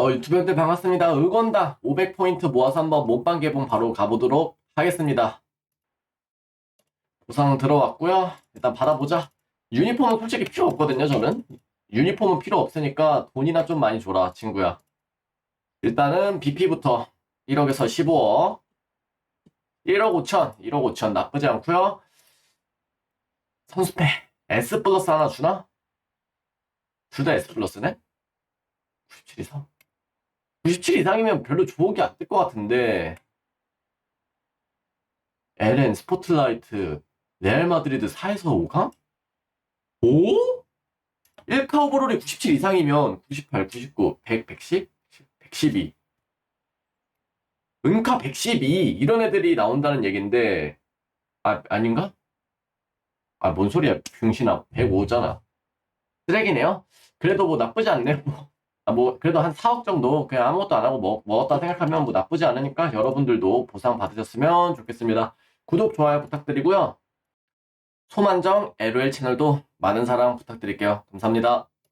어, 유튜브한테 반갑습니다. 의건당 500포인트 모아서 한번 몸빵 개봉 바로 가보도록 하겠습니다. 보상 들어왔고요. 일단 받아보자. 유니폼은 솔직히 필요 없거든요, 저는. 유니폼은 필요 없으니까 돈이나 좀 많이 줘라, 친구야. 일단은 BP부터 1억에서 15억. 1억 5천, 1억 5천 나쁘지 않고요. 선수패 S 플러스 하나 주나? 둘 다 S 플러스네? 97 이상? 97 이상이면 별로 좋은 안뜰것 같은데. LN 스포트라이트 레알 마드리드 4에서 5강? 5? 1카 오버롤이 97 이상이면 98, 99, 100, 110, 112 은카 112 이런 애들이 나온다는 얘긴데. 아 아닌가? 아 뭔 소리야. 병신아 105잖아. 쓰레기네요? 그래도 뭐 나쁘지 않네요 아, 뭐 그래도 한 4억 정도 그냥 아무것도 안 하고 먹, 먹었다 생각하면 뭐 나쁘지 않으니까 여러분들도 보상 받으셨으면 좋겠습니다. 구독 좋아요 부탁드리고요. 소만정 LOL 채널도 많은 사랑 부탁드릴게요. 감사합니다